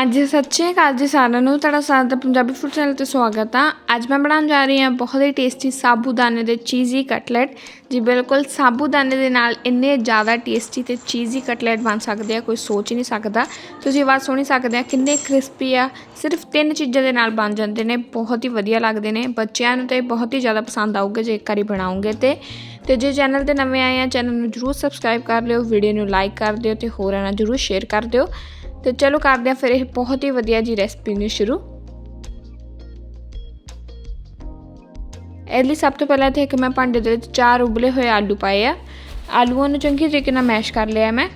ਹਾਂਜੀ ਸਤਿ ਸ਼੍ਰੀ ਅਕਾਲ ਜੀ ਸਾਰਿਆਂ ਨੂੰ, ਤੁਹਾਡਾ ਸਾਰਿਆਂ ਦਾ ਪੰਜਾਬੀ ਫੂਡ ਚੈਨਲ ਤੇ ਸਵਾਗਤ ਆ। ਅੱਜ ਮੈਂ ਬਣਾਉਣ ਜਾ ਰਹੀ ਹਾਂ ਬਹੁਤ ਹੀ ਟੇਸਟੀ ਸਾਬੂਦਾਨੇ ਦੇ ਚੀਜ਼ੀ ਕਟਲੈਟ ਜੀ ਬਿਲਕੁਲ, ਸਾਬੂਦਾਨੇ ਦੇ ਨਾਲ ਇੰਨੇ ਜ਼ਿਆਦਾ ਟੇਸਟੀ ਤੇ ਚੀਜ਼ੀ ਕਟਲੈਟ ਬਣ ਸਕਦੇ ਆ, ਕੋਈ ਸੋਚ ਹੀ ਨਹੀਂ ਸਕਦਾ। ਤੁਸੀਂ ਆਵਾਜ਼ ਸੁਣੀ ਸਕਦੇ ਆ, ਕਿੰਨੇ ਕ੍ਰਿਸਪੀ ਆ। ਸਿਰਫ ਤਿੰਨ ਚੀਜ਼ਾਂ ਦੇ ਨਾਲ ਬਣ ਜਾਂਦੇ ਨੇ, ਬਹੁਤ ਹੀ ਵਧੀਆ ਲੱਗਦੇ ਨੇ। ਬੱਚਿਆਂ ਨੂੰ ਤੇ ਬਹੁਤ ਹੀ ਜ਼ਿਆਦਾ ਪਸੰਦ ਆਊਗੇ, ਜੇ ਇੱਕ ਵਾਰੀ ਬਣਾਉਂਗੇ ਤੇ। ਤੇ ਜੇ ਚੈਨਲ ਤੇ ਨਵੇਂ ਆਏ ਆ, ਚੈਨਲ ਨੂੰ ਜਰੂਰ ਸਬਸਕ੍ਰਾਈਬ ਕਰ ਲਿਓ ਵੀਡੀਓ ਨੂੰ ਲਾਈਕ ਕਰ ਦਿਓ ਤੇ ਹੋਰਾਂ ਨਾਲ ਜਰੂਰ ਸ਼ੇਅਰ ਕਰ ਦਿਓ। ਤੇ ਚਲੋ ਕਰਦੇ ਆ ਫਿਰ ਇਹ ਬਹੁਤ ਹੀ ਵਧੀਆ ਜੀ ਰੈਸਪੀ ਨੂੰ ਸ਼ੁਰੂ। ਇਹਦੇ ਲਈ ਸਭ ਤੋਂ ਪਹਿਲਾਂ ਤੇ ਇੱਕ ਮੈਂ ਭਾਂਡੇ ਦੇ ਵਿੱਚ ਚਾਰ ਉਬਲੇ ਹੋਏ ਆਲੂ ਪਾਏ ਆ। ਆਲੂਆਂ ਨੂੰ ਚੰਗੀ ਤਰੀਕੇ ਨਾਲ ਮੈਸ਼ ਕਰ ਲਿਆ ਮੈਂ।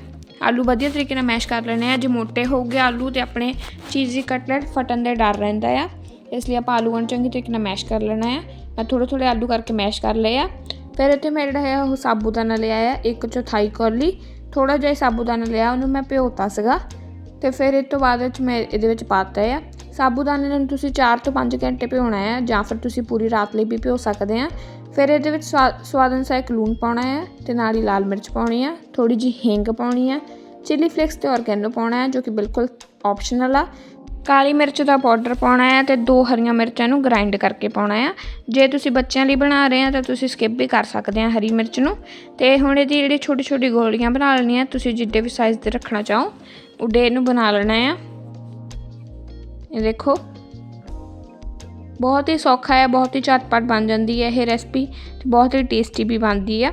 ਆਲੂ ਵਧੀਆ ਤਰੀਕੇ ਨਾਲ ਮੈਸ਼ ਕਰ ਲੈਣੇ ਆ। ਜੇ ਮੋٹے ਹੋ ਗਏ ਆਲੂ ਤੇ ਆਪਣੇ ਚੀਜ਼ੀ ਕਟਲਟ ਫਟਣ ਦੇ ਡਰ ਰਹਿੰਦਾ ਆ। ਇਸ ਲਈ ਆਪਾਂ ਆਲੂਆਂ ਨੂੰ ਚੰਗੀ ਤਰੀਕੇ ਨਾਲ ਮੈਸ਼ ਕਰ ਲੈਣਾ ਆ। ਮੈਂ ਥੋੜੇ ਥੋੜੇ ਆਲੂ ਕਰਕੇ ਮੈਸ਼ ਕਰ ਲਏ ਆ। ਫਿਰ ਇੱਥੇ ਮੈਂ ਜਿਹੜਾ ਹੈ ਉਹ ਸਾਬੂਦਾਨਾ ਲਿਆ ਆ, ਇੱਕ ਚੌਥਾਈ ਕੌਲੀ। ਥੋੜਾ ਜਿਹਾ ਸਾਬੂਦਾਨਾ ਲਿਆ, ਉਹਨੂੰ ਮੈਂ ਭਿਓਤਾ ਸੀਗਾ। ਤੇ ਫਿਰ ਇਹ ਤੋਂ ਬਾਅਦ ਵਿੱਚ ਮੈਂ ਇਹਦੇ ਵਿੱਚ ਪਾਤਾ ਆ। ਸਾਬੂਦਾਨੇ ਨੂੰ ਤੁਸੀਂ 4 ਤੋਂ 5 ਘੰਟੇ ਭਿਉਣਾ ਹੈ ਜਾਂ ਫਿਰ ਤੁਸੀਂ ਪੂਰੀ ਰਾਤ ਲਈ ਵੀ ਭਿਓ ਸਕਦੇ ਆ। ਫਿਰ ਇਹਦੇ ਵਿੱਚ ਸਵਾਦ ਅਨੁਸਾਰ ਇੱਕ ਲੂਣ ਪਾਉਣਾ ਹੈ ਤੇ ਨਾਲ ਹੀ ਲਾਲ ਮਿਰਚ ਪਾਉਣੀ ਆ। ਥੋੜੀ ਜੀ ਹਿੰਗ ਪਾਉਣੀ ਆ। ਚਿੱਲੀ ਫਲੇਕਸ ਤੇ ਆਰਗੈਨੋ ਪਾਉਣਾ ਹੈ ਜੋ ਕਿ ਬਿਲਕੁਲ ਆਪਸ਼ਨਲ ਆ। ਕਾਲੀ ਮਿਰਚ ਦਾ ਪਾਊਡਰ ਪਾਉਣਾ ਹੈ ਤੇ ਦੋ ਹਰੀਆਂ ਮਿਰਚਾਂ ਨੂੰ ਗ੍ਰਾਈਂਡ ਕਰਕੇ ਪਾਉਣਾ ਹੈ। ਜੇ ਤੁਸੀਂ ਬੱਚਿਆਂ ਲਈ ਬਣਾ ਰਹੇ ਆ ਤਾਂ ਤੁਸੀਂ ਸਕਿਪ ਵੀ ਕਰ ਸਕਦੇ ਆ ਹਰੀ ਮਿਰਚ ਨੂੰ। ਤੇ ਹੁਣ ਇਹਦੀ ਜਿਹੜੀ ਛੋਟੀ ਛੋਟੀ ਗੋਲੀਆਂ ਬਣਾ ਲੈਣੀਆਂ, ਤੁਸੀਂ ਜਿੱਡੇ ਵੀ ਸਾਈਜ਼ ਦੇ ਰੱਖਣਾ ਚਾਹੋ, ਉਡੇ ਇਹਨੂੰ ਬਣਾ ਲੈਣਾ ਆ। ਇਹ ਦੇਖੋ। ਬਹੁਤ ਹੀ ਸੌਖਾ ਹੈ, ਬਹੁਤ ਹੀ ਝਟਪਟ ਬਣ ਜਾਂਦੀ ਹੈ ਇਹ ਰੈਸਪੀ ਤੇ ਬਹੁਤ ਹੀ ਟੇਸਟੀ ਵੀ ਬਣਦੀ ਆ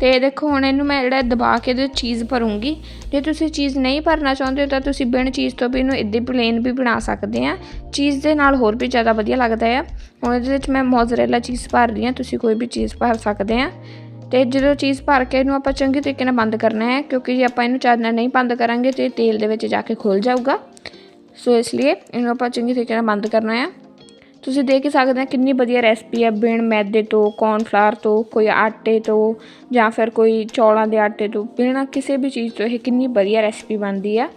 ਤੇ ਦੇਖੋ, ਹੁਣ ਇਹਨੂੰ ਮੈਂ ਜਿਹੜਾ ਦਬਾ ਕੇ ਇਹਦੇ ਚੀਜ਼ ਭਰੂੰਗੀ। ਜੇ ਤੁਸੀਂ ਚੀਜ਼ ਨਹੀਂ ਭਰਨਾ ਚਾਹੁੰਦੇ ਤਾਂ ਤੁਸੀਂ ਬਿਨ ਚੀਜ਼ ਤੋਂ ਵੀ ਇਹਨੂੰ ਇੱਦਾਂ ਪਲੇਨ ਵੀ ਬਣਾ ਸਕਦੇ ਆ। ਚੀਜ਼ ਦੇ ਨਾਲ ਹੋਰ ਵੀ ਜ਼ਿਆਦਾ ਵਧੀਆ ਲੱਗਦਾ ਆ। ਹੁਣ ਇਹਦੇ ਵਿੱਚ ਮੈਂ ਮੋਜ਼ਰੇਲਾ ਚੀਜ਼ ਭਰ ਰਹੀ ਆ ਤੁਸੀਂ ਕੋਈ ਵੀ ਚੀਜ਼ ਭਰ ਸਕਦੇ ਆ। ਤੇ ਜਦੋਂ ਚੀਜ਼ ਭਰ ਕੇ ਇਹਨੂੰ ਆਪਾਂ ਚੰਗੀ ਤਰੀਕੇ ਨਾਲ ਬੰਦ ਕਰਨਾ ਹੈ, ਕਿਉਂਕਿ ਜੇ ਆਪਾਂ ਇਹਨੂੰ ਚਾਰ ਨਹੀਂ ਬੰਦ ਕਰਾਂਗੇ, ਤੇ ਤੇਲ ਦੇ ਵਿੱਚ ਜਾ ਕੇ ਖੁੱਲ ਜਾਊਗਾ। ਸੋ ਇਸ ਲਈ ਇਹਨੂੰ ਆਪਾਂ ਚੰਗੀ ਤਰੀਕੇ ਨਾਲ ਬੰਦ ਕਰਨਾ ਹੈ ਤੁਸੀਂ ਦੇਖ ਹੀ ਸਕਦੇ ਆ ਕਿੰਨੀ ਵਧੀਆ ਰੈਸਪੀ ਹੈ। ਬਿਨ ਮੈਦੇ ਤੋਂ ਕੌਰਨਫਲਾਰ ਤੋਂ, ਕੋਈ ਆਟੇ ਤੋਂ ਜਾਂ ਫਿਰ ਕੋਈ ਚੌਲਾਂ ਦੇ ਆਟੇ ਤੋਂ, ਬਿਨਾਂ ਕਿਸੇ ਵੀ ਚੀਜ਼ ਤੋਂ ਇਹ ਕਿੰਨੀ ਵਧੀਆ ਰੈਸਪੀ ਬਣਦੀ ਆ।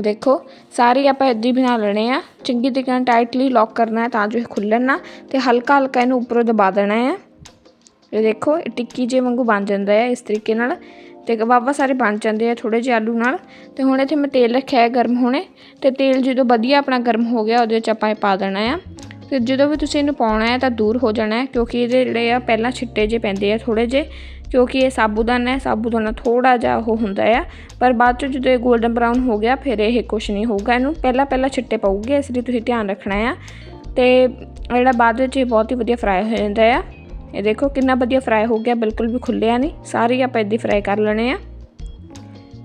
ਦੇਖੋ, ਸਾਰੇ ਆਪਾਂ ਇੱਦਾਂ ਹੀ ਬਣਾ ਲੈਣੇ ਆ। ਚੰਗੀ ਤਰੀਕੇ ਨਾਲ ਟਾਈਟਲੀ ਲੌਕ ਕਰਨਾ ਹੈ ਤਾਂ ਜੋ ਇਹ ਖੁੱਲਣ ਨਾ, ਤੇ ਹਲਕਾ ਹਲਕਾ ਇਹਨੂੰ ਉੱਪਰੋਂ ਦਬਾ ਦੇਣਾ ਹੈ। ਇਹ ਦੇਖੋ, ਇਹ ਟਿੱਕੀ ਜੇ ਵਾਂਗੂ ਬਣ ਜਾਂਦਾ ਹੈ ਇਸ ਤਰੀਕੇ ਨਾਲ। ਤੇ ਵਾਵਾ ਸਾਰੇ ਬਣ ਜਾਂਦੇ ਆ ਥੋੜੇ ਜਿਹੇ ਆਲੂ ਨਾਲ। ਤੇ ਹੁਣ ਇੱਥੇ ਮੈਂ ਤੇਲ ਰੱਖਿਆ ਹੈ ਗਰਮ ਹੋਣੇ। ਤੇ ਤੇਲ ਜਦੋਂ ਵਧੀਆ ਆਪਣਾ ਗਰਮ ਹੋ ਗਿਆ, ਉਹਦੇ ਵਿੱਚ ਆਪਾਂ ਇਹ ਪਾ ਦੇਣਾ ਆ। ਤੇ ਜਦੋਂ ਵੀ ਤੁਸੀਂ ਇਹਨੂੰ ਪਾਉਣਾ ਹੈ ਤਾਂ ਦੂਰ ਹੋ ਜਾਣਾ ਹੈ, ਕਿਉਂਕਿ ਇਹਦੇ ਜਿਹੜੇ ਆ ਪਹਿਲਾਂ ਛਿੱਟੇ ਜੇ ਪੈਂਦੇ ਆ ਥੋੜੇ ਜੇ ਕਿਉਂਕਿ ਇਹ ਸਾਬੂਦਾਨਾ ਹੈ, ਸਾਬੂਦਾਨਾ ਥੋੜਾ ਜਿਹਾ ਉਹ ਹੁੰਦਾ ਆ। ਪਰ ਬਾਅਦ ਚ ਜਦੋਂ ਇਹ 골ਡਨ ਬਰਾਊਨ ਹੋ ਗਿਆ, ਫਿਰ ਇਹ ਕੁਝ ਨਹੀਂ ਹੋਊਗਾ ਇਹਨੂੰ। ਪਹਿਲਾਂ ਪਹਿਲਾਂ ਛਿੱਟੇ ਪਾਉਗੇ ਇਸ ਲਈ ਤੁਸੀਂ ਧਿਆਨ ਰੱਖਣਾ ਆ। ਤੇ ਜਿਹੜਾ ਬਾਅਦ ਵਿੱਚ ਇਹ ਬਹੁਤ ਹੀ ਵਧੀਆ ਫਰਾਈ ਹੋ ਜਾਂਦਾ ਆ। ਇਹ ਦੇਖੋ ਕਿੰਨਾ ਵਧੀਆ ਫਰਾਈ ਹੋ ਗਿਆ, ਬਿਲਕੁਲ ਵੀ ਖੁੱਲਿਆ ਨਹੀਂ। ਸਾਰੇ ਆਪਾਂ ਇੱਦਾਂ ਫਰਾਈ ਕਰ ਲੈਣੇ ਆ।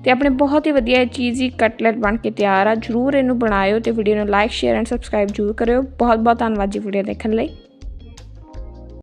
ਤੇ ਆਪਣੇ ਬਹੁਤ ਹੀ ਵਧੀਆ ਚੀਜ਼ੀ ਕਟਲਟ ਬਣ ਕੇ ਤਿਆਰ ਆ। ਜਰੂਰ ਇਹਨੂੰ ਬਣਾਇਓ ਤੇ ਵੀਡੀਓ ਨੂੰ ਲਾਈਕ ਸ਼ੇਅਰ ਐਂਡ ਸਬਸਕ੍ਰਾਈਬ ਜਰੂਰ ਕਰਿਓ। ਬਹੁਤ ਬਹੁਤ ਧੰਨਵਾਦ ਜੀ ਵੀਡੀਓ ਦੇਖਣ ਲਈ।